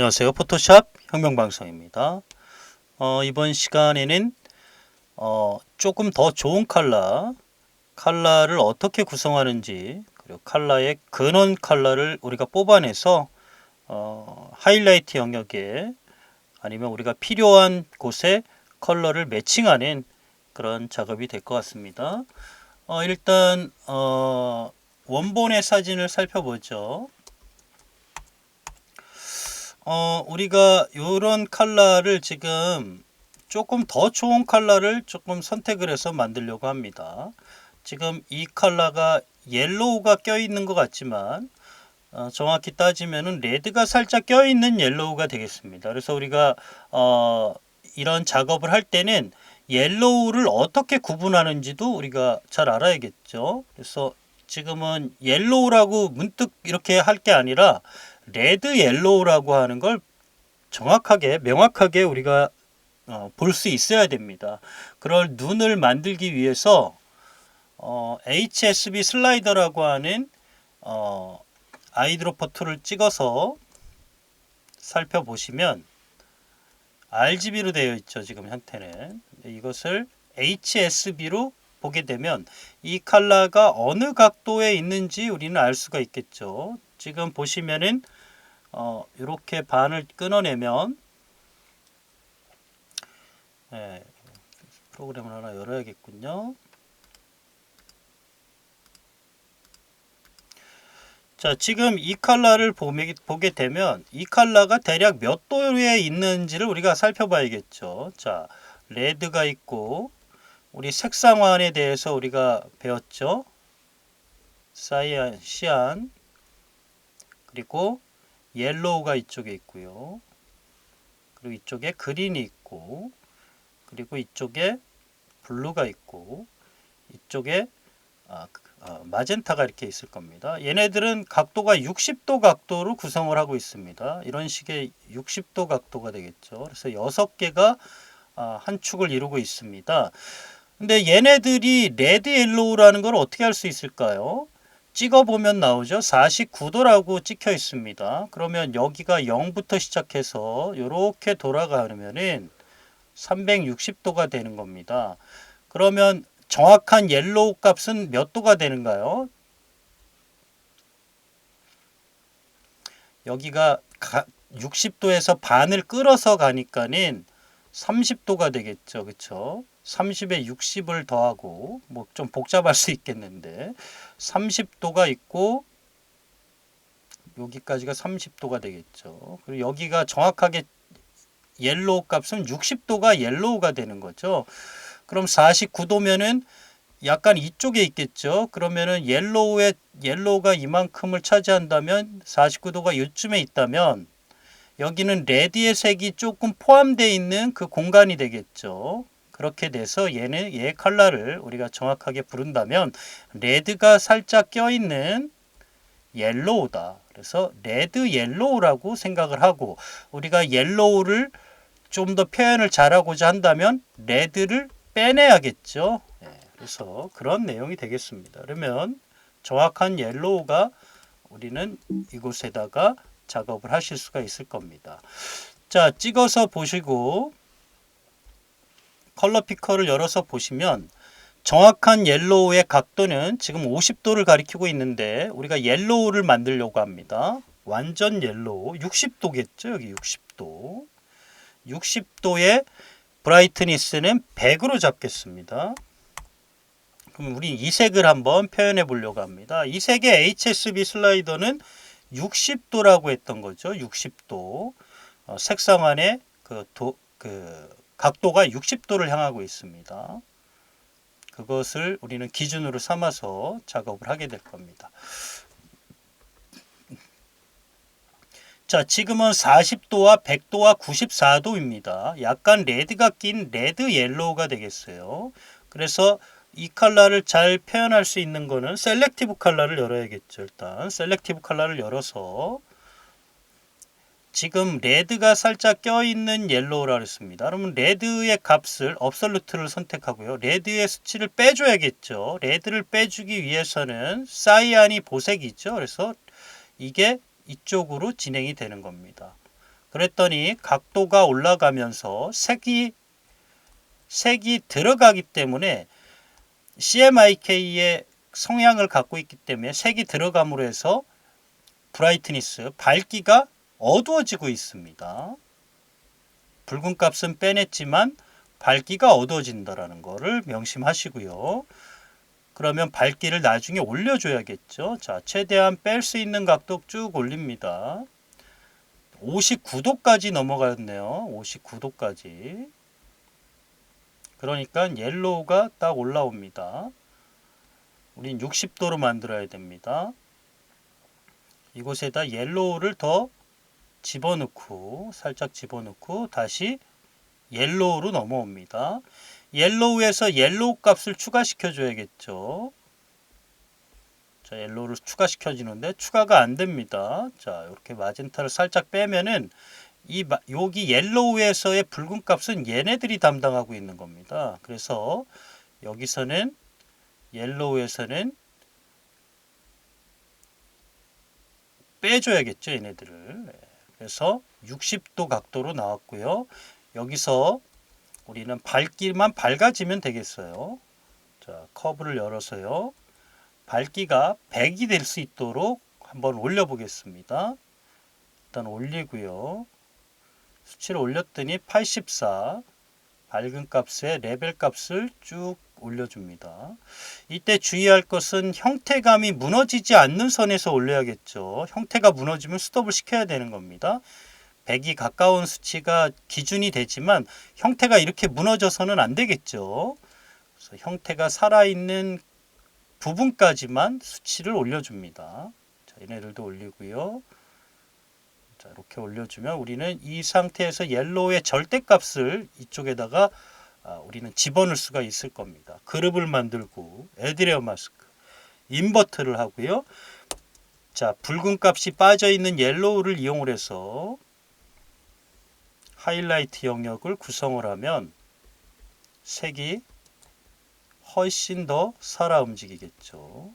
안녕하세요. 포토샵 혁명방송입니다. 어, 이번 시간에는 어, 조금 더 좋은 컬러, 컬러를 어떻게 구성하는지, 그리고 컬러의 근원 컬러를 우리가 뽑아내서 어, 하이라이트 영역에 아니면 우리가 필요한 곳에 컬러를 매칭하는 그런 작업이 될 것 같습니다. 어, 일단 어, 원본의 사진을 살펴보죠. 어, 우리가 이런 컬러를 지금 조금 더 좋은 컬러를 조금 선택을 해서 만들려고 합니다. 지금 이 컬러가 옐로우가 껴있는 것 같지만 어, 정확히 따지면은 레드가 살짝 껴있는 옐로우가 되겠습니다. 그래서 우리가 어, 이런 작업을 할 때는 옐로우를 어떻게 구분하는지도 우리가 잘 알아야겠죠. 그래서 지금은 옐로우라고 문득 이렇게 할 게 아니라 레드 옐로우라고 하는 걸 정확하게 명확하게 우리가 어, 볼 수 있어야 됩니다. 그럴 눈을 만들기 위해서 어, HSB 슬라이더라고 하는 어, 아이드로퍼 툴을 찍어서 살펴보시면 RGB로 되어 있죠. 지금 현태는 이것을 HSB로 보게 되면 이 컬러가 어느 각도에 있는지 우리는 알 수가 있겠죠. 지금 보시면은 어, 이렇게 반을 끊어내면 네, 프로그램을 하나 열어야겠군요. 자, 지금 이 컬러를 보게, 되면 이 컬러가 대략 몇 도에 있는지를 우리가 살펴봐야겠죠. 자, 레드가 있고 우리 색상환에 대해서 우리가 배웠죠. 사이안, 시안 그리고 옐로우가 이쪽에 있고요. 그리고 이쪽에 그린이 있고 그리고 이쪽에 블루가 있고 이쪽에 아, 어, 마젠타가 이렇게 있을 겁니다. 얘네들은 각도가 60도 각도로 구성을 하고 있습니다. 이런 식의 60도 각도가 되겠죠. 그래서 6개가 아, 한 축을 이루고 있습니다. 근데 얘네들이 레드 옐로우라는 걸 어떻게 할 수 있을까요? 찍어보면 나오죠. 49도라고 찍혀 있습니다. 그러면 여기가 0부터 시작해서 이렇게 돌아가면은 360도가 되는 겁니다. 그러면 정확한 옐로우 값은 몇 도가 되는가요? 여기가 60도에서 반을 끌어서 가니까는 30도가 되겠죠. 그쵸? 30에 60을 더하고 뭐 좀 복잡할 수 있겠는데 30도가 있고 여기까지가 30도가 되겠죠. 그리고 여기가 정확하게 옐로우 값은 60도가 옐로우가 되는 거죠. 그럼 49도면은 약간 이쪽에 있겠죠. 그러면은 옐로우에 옐로우가 이만큼을 차지한다면 49도가 이쯤에 있다면 여기는 레드의 색이 조금 포함되어 있는 그 공간이 되겠죠. 그렇게 돼서 얘는 얘 컬러를 우리가 정확하게 부른다면 레드가 살짝 껴있는 옐로우다. 그래서 레드 옐로우라고 생각을 하고 우리가 옐로우를 좀 더 표현을 잘하고자 한다면 레드를 빼내야겠죠. 네, 그래서 그런 내용이 되겠습니다. 그러면 정확한 옐로우가 우리는 이곳에다가 작업을 하실 수가 있을 겁니다. 자, 찍어서 보시고 컬러 피커를 열어서 보시면 정확한 옐로우의 각도는 지금 50도를 가리키고 있는데 우리가 옐로우를 만들려고 합니다. 완전 옐로우 60도겠죠. 여기 60도. 60도의 브라이트니스는 100으로 잡겠습니다. 그럼 우리 이 색을 한번 표현해 보려고 합니다. 이 색의 HSB 슬라이더는 60도라고 했던 거죠. 60도. 어, 색상 안에 그, 도, 그 각도가 60도를 향하고 있습니다. 그것을 우리는 기준으로 삼아서 작업을 하게 될 겁니다. 자, 지금은 40도와 100도와 94도입니다. 약간 레드가 낀 레드 옐로우가 되겠어요. 그래서 이 컬러를 잘 표현할 수 있는 거는 셀렉티브 컬러를 열어야겠죠. 일단 셀렉티브 컬러를 열어서 지금 레드가 살짝 껴있는 옐로우라 그랬습니다. 그러면 레드의 값을 업솔루트를 선택하고요. 레드의 수치를 빼줘야겠죠. 레드를 빼주기 위해서는 사이안이 보색이죠. 그래서 이게 이쪽으로 진행이 되는 겁니다. 그랬더니 각도가 올라가면서 색이 색이 들어가기 때문에 CMYK의 성향을 갖고 있기 때문에 색이 들어감으로 해서 브라이트니스 밝기가 어두워지고 있습니다. 붉은 값은 빼냈지만 밝기가 어두워진다라는 것을 명심하시고요. 그러면 밝기를 나중에 올려줘야겠죠. 자, 최대한 뺄 수 있는 각도 쭉 올립니다. 59도까지 넘어갔네요. 59도까지. 그러니까 옐로우가 딱 올라옵니다. 우린 60도로 만들어야 됩니다. 이곳에다 옐로우를 더 집어넣고 살짝 집어넣고 다시 옐로우로 넘어옵니다. 옐로우에서 옐로우 값을 추가시켜 줘야겠죠. 자, 옐로우를 추가시켜 주는데 추가가 안 됩니다. 자, 이렇게 마젠타를 살짝 빼면은 이 마- 여기 옐로우에서의 붉은 값은 얘네들이 담당하고 있는 겁니다. 그래서 여기서는 옐로우에서는 빼줘야겠죠, 얘네들을. 네. 그래서 60도 각도로 나왔고요. 여기서 우리는 밝기만 밝아지면 되겠어요. 자, 커브를 열어서요. 밝기가 100이 될 수 있도록 한번 올려 보겠습니다. 일단 올리고요. 수치를 올렸더니 84 밝은 값에 레벨 값을 쭉 올려줍니다. 이때 주의할 것은 형태감이 무너지지 않는 선에서 올려야겠죠. 형태가 무너지면 스톱을 시켜야 되는 겁니다. 100이 가까운 수치가 기준이 되지만 형태가 이렇게 무너져서는 안 되겠죠. 그래서 형태가 살아있는 부분까지만 수치를 올려줍니다. 자, 얘네들도 올리고요. 자, 이렇게 올려주면 우리는 이 상태에서 옐로우의 절대값을 이쪽에다가 아, 우리는 집어넣을 수가 있을 겁니다. 그룹을 만들고 에드레어 마스크, 인버트를 하고요. 자, 붉은 값이 빠져 있는 옐로우를 이용을 해서 하이라이트 영역을 구성을 하면 색이 훨씬 더 살아 움직이겠죠.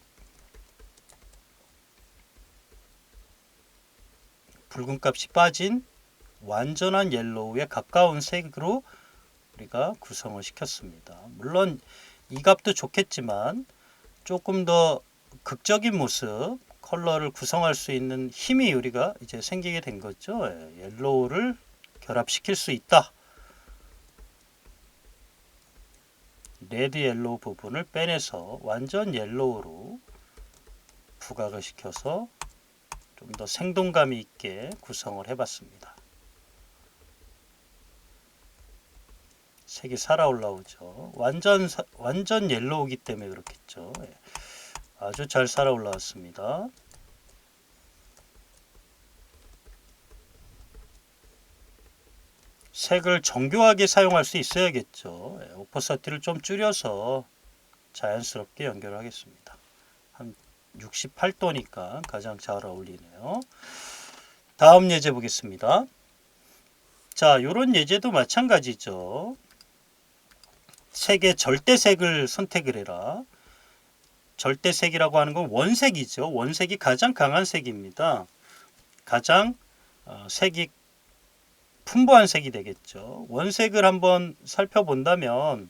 붉은 값이 빠진 완전한 옐로우에 가까운 색으로 우리가 구성을 시켰습니다. 물론 이 값도 좋겠지만 조금 더 극적인 모습 컬러를 구성할 수 있는 힘이 우리가 이제 생기게 된 거죠. 예, 옐로우를 결합시킬 수 있다. 레드 옐로우 부분을 빼내서 완전 옐로우로 부각을 시켜서 좀 더 생동감이 있게 구성을 해봤습니다. 색이 살아 올라오죠. 완전 사- 완전 옐로우기 때문에 그렇겠죠. 예. 아주 잘 살아 올라왔습니다. 색을 정교하게 사용할 수 있어야겠죠. 예, 오퍼서티를 좀 줄여서 자연스럽게 연결을 하겠습니다. 한 68도니까 가장 잘 어울리네요. 다음 예제 보겠습니다. 자, 요런 예제도 마찬가지죠. 색의 절대색을 선택을 해라. 절대색이라고 하는 건 원색이죠. 원색이 가장 강한 색입니다. 가장 어, 색이 풍부한 색이 되겠죠. 원색을 한번 살펴본다면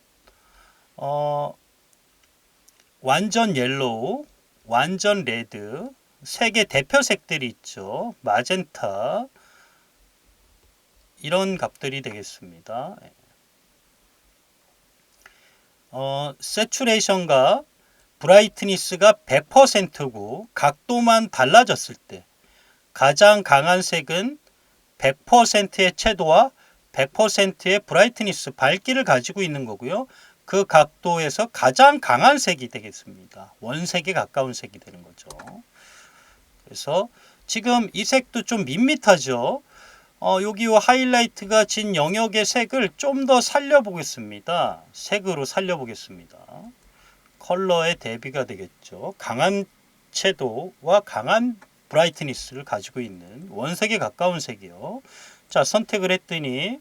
어, 완전 옐로우, 완전 레드, 색의 대표 색들이 있죠. 마젠타 이런 값들이 되겠습니다. 어, 세츄레이션과 브라이트니스가 100%고 각도만 달라졌을 때 가장 강한 색은 100%의 채도와 100%의 브라이트니스 밝기를 가지고 있는 거고요. 그 각도에서 가장 강한 색이 되겠습니다. 원색에 가까운 색이 되는 거죠. 그래서 지금 이 색도 좀 밋밋하죠. 어, 여기 요 하이라이트가 진 영역의 색을 좀 더 살려보겠습니다. 색으로 살려보겠습니다. 컬러의 대비가 되겠죠. 강한 채도와 강한 브라이트니스를 가지고 있는 원색에 가까운 색이요. 자, 선택을 했더니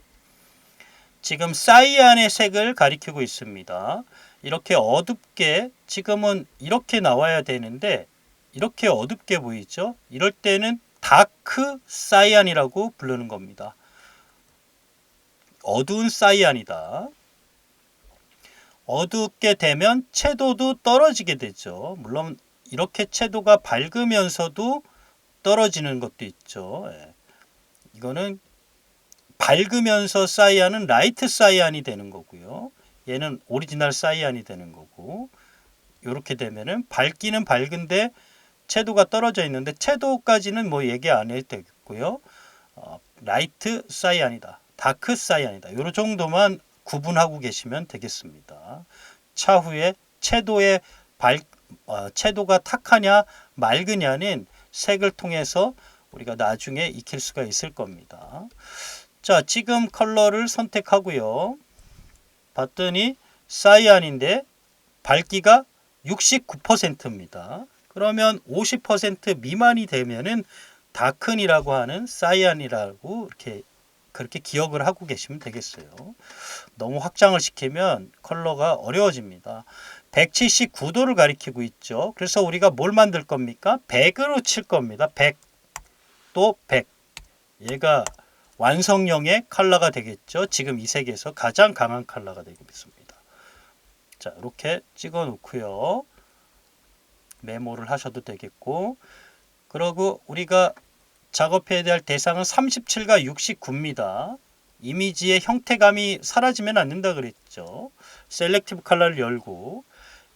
지금 사이안의 색을 가리키고 있습니다. 이렇게 어둡게 지금은 이렇게 나와야 되는데 이렇게 어둡게 보이죠? 이럴 때는 다크 사이안이라고 부르는 겁니다. 어두운 사이안이다. 어둡게 되면 채도도 떨어지게 되죠. 물론 이렇게 채도가 밝으면서도 떨어지는 것도 있죠. 예. 이거는 밝으면서 사이안은 라이트 사이안이 되는 거고요. 얘는 오리지널 사이안이 되는 거고 이렇게 되면은 밝기는 밝은데 채도가 떨어져 있는데 채도까지는 뭐 얘기 안 해도 되겠고요. 어, 라이트 사이안이다. 다크 사이안이다. 요 정도만 구분하고 계시면 되겠습니다. 차후에 채도의 밝, 어, 채도가 탁하냐 맑으냐는 색을 통해서 우리가 나중에 익힐 수가 있을 겁니다. 자, 지금 컬러를 선택하고요. 봤더니 사이안인데 밝기가 69%입니다. 그러면 50% 미만이 되면은 다큰이라고 하는 사이안이라고 이렇게 그렇게 기억을 하고 계시면 되겠어요. 너무 확장을 시키면 컬러가 어려워집니다. 179도를 가리키고 있죠. 그래서 우리가 뭘 만들 겁니까? 100으로 칠 겁니다. 100. 또 100. 얘가 완성형의 컬러가 되겠죠. 지금 이 색에서 가장 강한 컬러가 되겠습니다. 자, 이렇게 찍어 놓고요. 메모를 하셔도 되겠고 그리고 우리가 작업해야 될 대상은 37과 69입니다. 이미지의 형태감이 사라지면 안 된다 그랬죠. 셀렉티브 컬러를 열고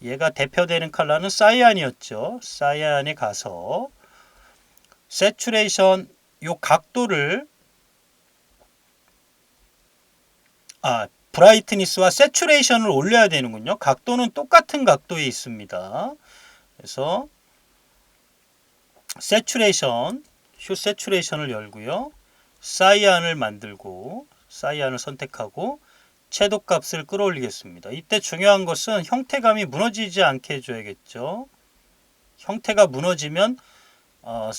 얘가 대표되는 컬러는 사이안이었죠. 사이안에 가서 세츄레이션 요 각도를 아 브라이트니스와 세츄레이션을 올려야 되는군요. 각도는 똑같은 각도에 있습니다. 그래서 세츄레이션 휴 세츄레이션을 열고요. 사이안을 만들고 사이안을 선택하고 채도 값을 끌어올리겠습니다. 이때 중요한 것은 형태감이 무너지지 않게 해줘야겠죠. 형태가 무너지면 어,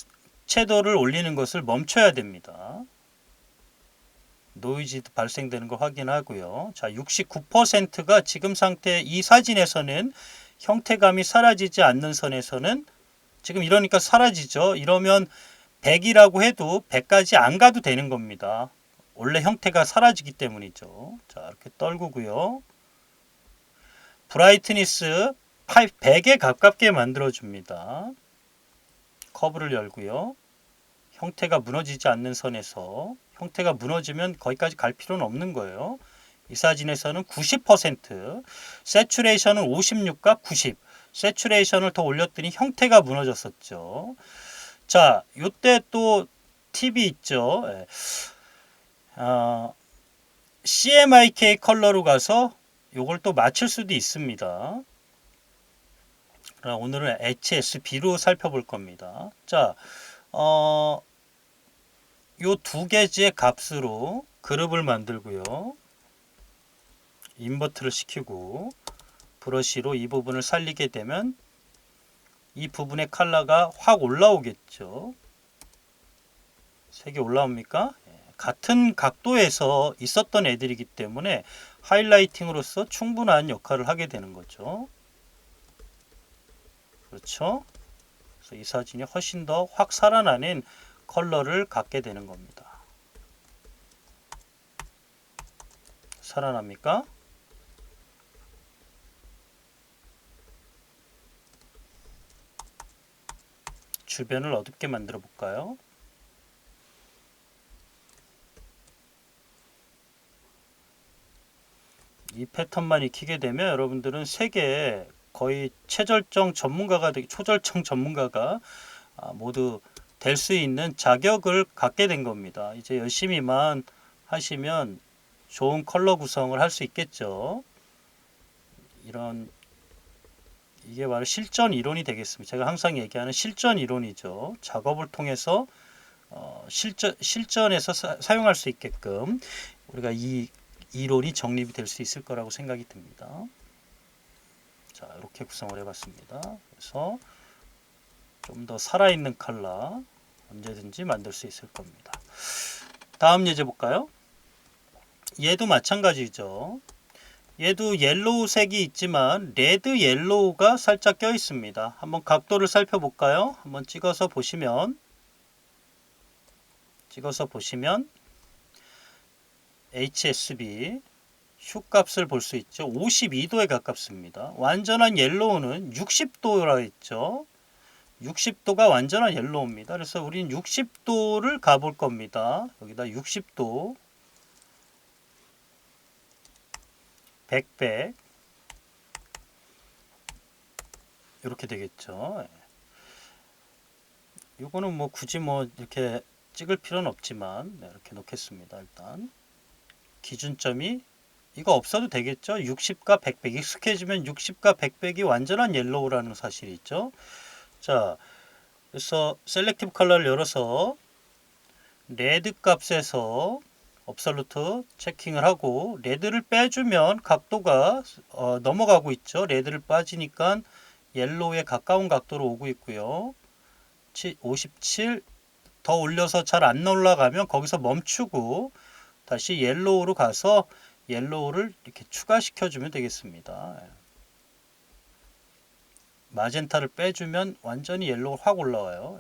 채도를 올리는 것을 멈춰야 됩니다. 노이즈 발생되는 걸 확인하고요. 자, 69%가 지금 상태 이 사진에서는 형태감이 사라지지 않는 선에서는 지금 이러니까 사라지죠. 이러면 100이라고 해도 100까지 안 가도 되는 겁니다. 원래 형태가 사라지기 때문이죠. 자, 이렇게 떨구고요. 브라이트니스 100에 가깝게 만들어 줍니다. 커브를 열고요. 형태가 무너지지 않는 선에서 형태가 무너지면 거기까지 갈 필요는 없는 거예요. 이 사진에서는 90%, 세츄레이션은 56과 90. 세츄레이션을 더 올렸더니 형태가 무너졌었죠. 자, 요때 또 팁이 있죠. 예. 어, CMYK 컬러로 가서 요걸 또 맞출 수도 있습니다. 오늘은 HSB로 살펴볼 겁니다. 자, 어, 요 두 개지의 값으로 그룹을 만들고요. 인버트를 시키고 브러쉬로 이 부분을 살리게 되면 이 부분의 컬러가 확 올라오겠죠. 색이 올라옵니까? 예, 같은 각도에서 있었던 애들이기 때문에 하이라이팅으로서 충분한 역할을 하게 되는 거죠. 그렇죠? 그래서 이 사진이 훨씬 더 확 살아나는 컬러를 갖게 되는 겁니다. 살아납니까? 주변을 어둡게 만들어 볼까요? 이 패턴만 익히게 되면 여러분들은 색에 거의 최절정 전문가가 되기 초절정 전문가가 아, 모두 될 수 있는 자격을 갖게 된 겁니다. 이제 열심히만 하시면 좋은 컬러 구성을 할 수 있겠죠. 이런 이게 바로 실전 이론이 되겠습니다. 제가 항상 얘기하는 실전 이론이죠. 작업을 통해서 어, 실전 실전에서 사, 용할 수 있게끔 우리가 이 이론이 정립이 될 수 있을 거라고 생각이 듭니다. 자, 이렇게 구성을 해봤습니다. 그래서 좀 더 살아있는 컬러 언제든지 만들 수 있을 겁니다. 다음 예제 볼까요? 얘도 마찬가지죠. 얘도 옐로우 색이 있지만 레드 옐로우가 살짝 껴 있습니다. 한번 각도를 살펴볼까요? 한번 찍어서 보시면 찍어서 보시면 HSB 휴 값을 볼 수 있죠. 52도에 가깝습니다. 완전한 옐로우는 60도라 했죠. 60도가 완전한 옐로우입니다. 그래서 우리는 60도를 가볼 겁니다. 여기다 60도 100, 100 이렇게 되겠죠. 이거는 뭐 굳이 뭐 이렇게 찍을 필요는 없지만 네, 이렇게 놓겠습니다. 일단 기준점이 이거 없어도 되겠죠. 60과 100, 100 익숙해지면 60과 100, 100이 완전한 옐로우라는 사실이 있죠. 자, 그래서 셀렉티브 컬러를 열어서 레드 값에서 업솔루트 체킹을 하고 레드를 빼주면 각도가 어, 넘어가고 있죠. 레드를 빠지니까 옐로우에 가까운 각도로 오고 있고요. 57 더 올려서 잘 안 올라가면 거기서 멈추고 다시 옐로우로 가서 옐로우를 이렇게 추가시켜 주면 되겠습니다. 마젠타를 빼주면 완전히 옐로우가 확 올라와요.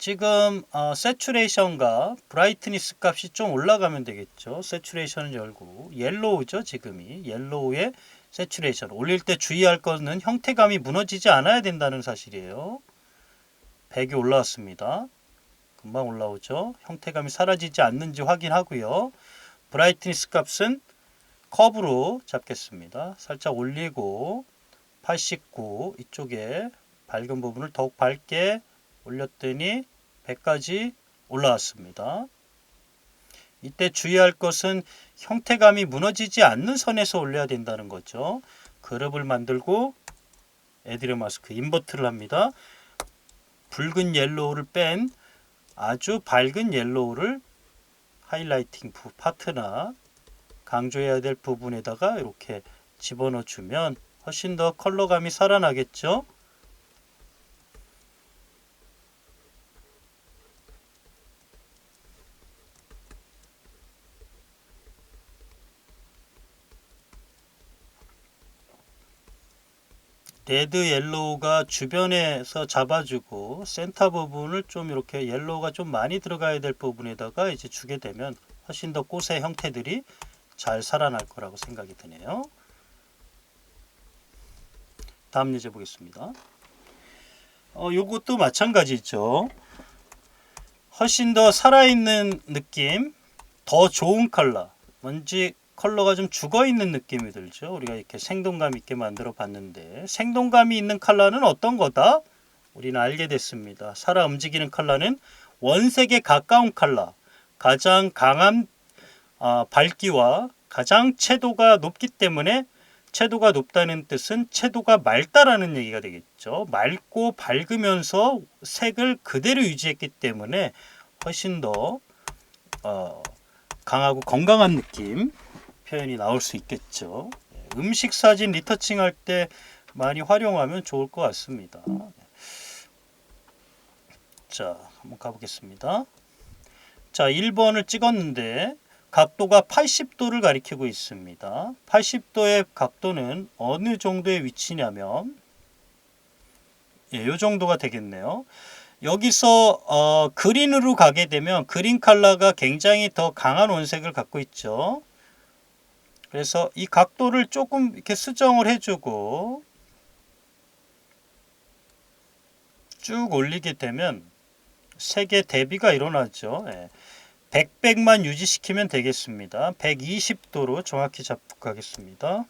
예. 지금 어, 세츄레이션과 브라이트니스 값이 좀 올라가면 되겠죠. 세츄레이션을 열고 옐로우죠 지금이 옐로우의 세츄레이션 올릴 때 주의할 것은 형태감이 무너지지 않아야 된다는 사실이에요. 100이 올라왔습니다. 금방 올라오죠. 형태감이 사라지지 않는지 확인하고요. 브라이트니스 값은 컵으로 잡겠습니다. 살짝 올리고 89 이쪽에 밝은 부분을 더욱 밝게 올렸더니 100까지 올라왔습니다. 이때 주의할 것은 형태감이 무너지지 않는 선에서 올려야 된다는 거죠. 그룹을 만들고 에디르 마스크 인버트를 합니다. 붉은 옐로우를 뺀 아주 밝은 옐로우를 하이라이팅 파트나 강조해야 될 부분에다가 이렇게 집어넣어 주면 훨씬 더 컬러감이 살아나겠죠. 레드 옐로우가 주변에서 잡아주고 센터 부분을 좀 이렇게 옐로우가 좀 많이 들어가야 될 부분에다가 이제 주게 되면 훨씬 더 꽃의 형태들이 잘 살아날 거라고 생각이 드네요. 다음 예제 보겠습니다. 어, 요것도 마찬가지죠. 훨씬 더 살아있는 느낌, 더 좋은 컬러, 뭔지 컬러가 좀 죽어 있는 느낌이 들죠. 우리가 이렇게 생동감 있게 만들어 봤는데 생동감이 있는 컬러는 어떤 거다? 우리는 알게 됐습니다. 살아 움직이는 컬러는 원색에 가까운 컬러, 가장 강한 아, 밝기와 가장 채도가 높기 때문에 채도가 높다는 뜻은 채도가 맑다라는 얘기가 되겠죠. 맑고 밝으면서 색을 그대로 유지했기 때문에 훨씬 더 어, 강하고 건강한 느낌 표현이 나올 수 있겠죠. 음식 사진 리터칭 할 때 많이 활용하면 좋을 것 같습니다. 자, 한번 가보겠습니다. 자, 1번을 찍었는데 각도가 80도를 가리키고 있습니다. 80도의 각도는 어느 정도의 위치냐면 예, 요 정도가 되겠네요. 여기서 어, 그린으로 가게 되면 그린 컬러가 굉장히 더 강한 원색을 갖고 있죠. 그래서 이 각도를 조금 이렇게 수정을 해주고 쭉 올리게 되면 색의 대비가 일어나죠. 예. 100백만 유지시키면 되겠습니다. 120도로 정확히 잡고 가겠습니다.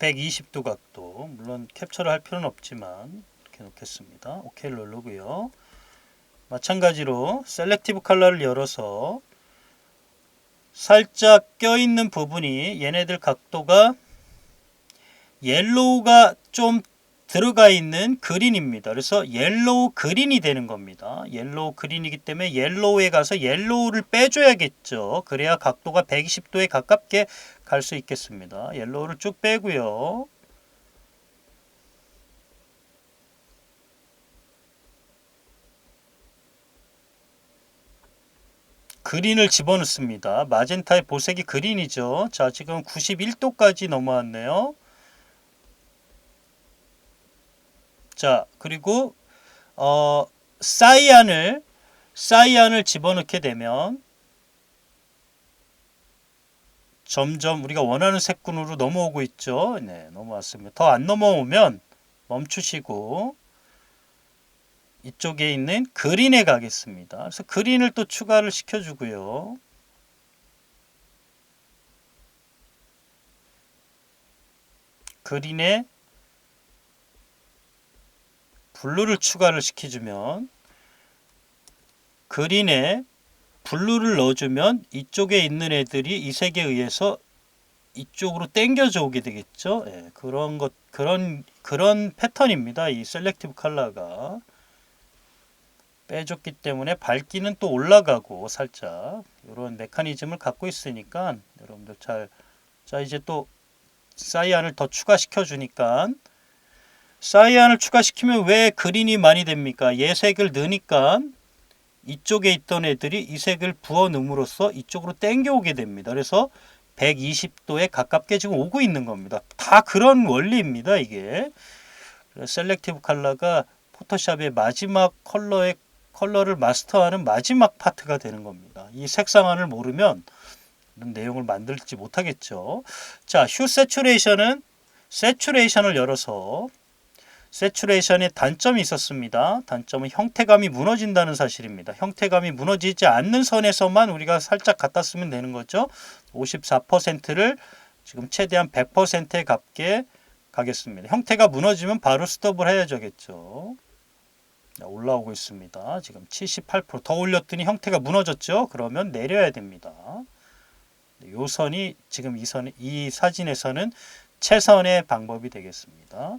120도 각도 물론 캡처를 할 필요는 없지만 이렇게 놓겠습니다. 오케이 누르고요. 마찬가지로 셀렉티브 컬러를 열어서 살짝 껴있는 부분이 얘네들 각도가 옐로우가 좀 들어가 있는 그린입니다. 그래서 옐로우 그린이 되는 겁니다. 옐로우 그린이기 때문에 옐로우에 가서 옐로우를 빼줘야겠죠. 그래야 각도가 120도에 가깝게 갈 수 있겠습니다. 옐로우를 쭉 빼고요. 그린을 집어넣습니다. 마젠타의 보색이 그린이죠. 자, 지금 91도까지 넘어왔네요. 자, 그리고 어, 사이안을 사이안을 집어넣게 되면 점점 우리가 원하는 색군으로 넘어오고 있죠. 네, 넘어왔습니다. 더 안 넘어오면 멈추시고 이쪽에 있는 그린에 가겠습니다. 그래서 그린을 또 추가를 시켜주고요. 그린에 블루를 추가를 시켜주면 그린에 블루를 넣어주면 이쪽에 있는 애들이 이 색에 의해서 이쪽으로 당겨져 오게 되겠죠. 예, 그런 것 그런 그런 패턴입니다. 이 셀렉티브 컬러가 빼줬기 때문에 밝기는 또 올라가고 살짝 이런 메커니즘을 갖고 있으니까 여러분들 잘 자 이제 또 사이안을 더 추가시켜 주니까 사이안을 추가시키면 왜 그린이 많이 됩니까? 얘색을 넣으니까 이쪽에 있던 애들이 이 색을 부어 넣음으로써 이쪽으로 땡겨오게 됩니다. 그래서 120도에 가깝게 지금 오고 있는 겁니다. 다 그런 원리입니다. 이게 셀렉티브 컬러가 포토샵의 마지막 컬러의 컬러를 마스터하는 마지막 파트가 되는 겁니다. 이 색상안을 모르면 내용을 만들지 못하겠죠. 자, 휴 세츄레이션은 세츄레이션을 열어서 세츄레이션의 단점이 있었습니다. 단점은 형태감이 무너진다는 사실입니다. 형태감이 무너지지 않는 선에서만 우리가 살짝 갖다 쓰면 되는 거죠. 54%를 지금 최대한 100%에 갚게 가겠습니다. 형태가 무너지면 바로 스톱을 해야 되겠죠. 올라오고 있습니다. 지금 78%더 올렸더니 형태가 무너졌죠. 그러면 내려야 됩니다. 요 선이 지금 이 선, 이 사진에서는 최선의 방법이 되겠습니다.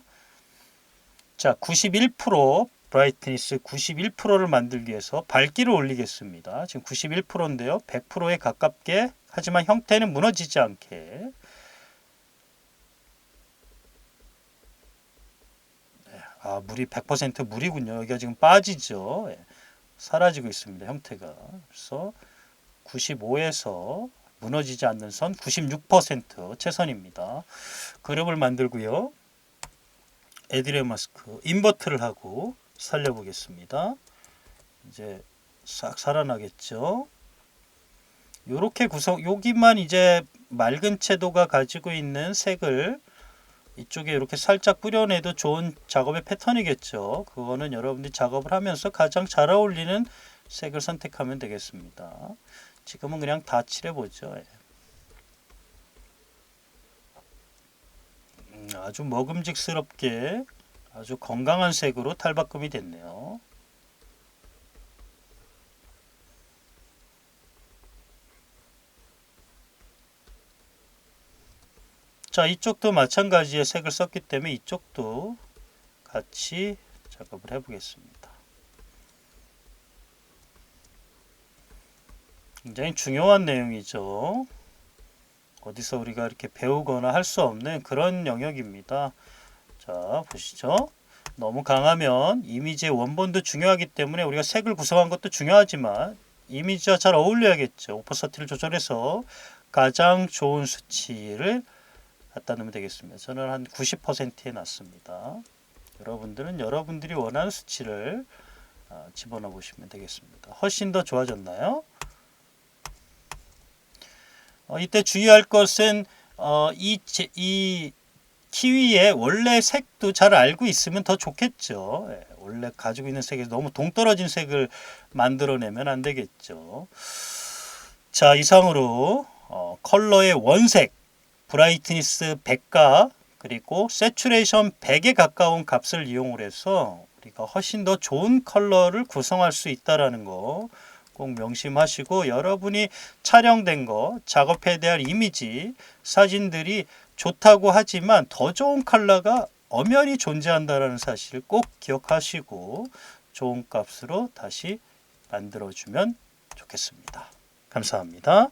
자, 91% 브라이트니스 91%를 만들기 위해서 밝기를 올리겠습니다. 지금 91%인데요. 100%에 가깝게 하지만 형태는 무너지지 않게 아, 물이 100% 물이군요. 여기가 지금 빠지죠. 예, 사라지고 있습니다. 형태가. 그래서 95에서 무너지지 않는 선 96% 최선입니다. 그룹을 만들고요. 에드레 마스크 인버트를 하고 살려보겠습니다. 이제 싹 살아나겠죠. 요렇게 구성 여기만 이제 맑은 채도가 가지고 있는 색을 이쪽에 이렇게 살짝 뿌려내도 좋은 작업의 패턴이겠죠. 그거는 여러분들이 작업을 하면서 가장 잘 어울리는 색을 선택하면 되겠습니다. 지금은 그냥 다 칠해보죠. 예. 음, 아주 먹음직스럽게 아주 건강한 색으로 탈바꿈이 됐네요. 자 이쪽도 마찬가지의 색을 썼기 때문에 이쪽도 같이 작업을 해 보겠습니다. 굉장히 중요한 내용이죠. 어디서 우리가 이렇게 배우거나 할 수 없는 그런 영역입니다. 자, 보시죠. 너무 강하면 이미지의 원본도 중요하기 때문에 우리가 색을 구성한 것도 중요하지만 이미지와 잘 어울려야겠죠. 오퍼서티를 조절해서 가장 좋은 수치를 갖다 놓으면 되겠습니다. 저는 한 90%에 놨습니다. 여러분들은 여러분들이 원하는 수치를 아, 집어넣어 보시면 되겠습니다. 훨씬 더 좋아졌나요? 어, 이때 주의할 것은 어, 이, 제, 이 키위의 원래 색도 잘 알고 있으면 더 좋겠죠. 예, 원래 가지고 있는 색에서 너무 동떨어진 색을 만들어내면 안 되겠죠. 자 이상으로 어, 컬러의 원색 브라이트니스 100과 그리고 세츄레이션 100에 가까운 값을 이용을 해서 우리가 훨씬 더 좋은 컬러를 구성할 수 있다라는 거 꼭 명심하시고 여러분이 촬영된 거, 작업에 대한 이미지, 사진들이 좋다고 하지만 더 좋은 컬러가 엄연히 존재한다는 사실을 꼭 기억하시고 좋은 값으로 다시 만들어주면 좋겠습니다. 감사합니다.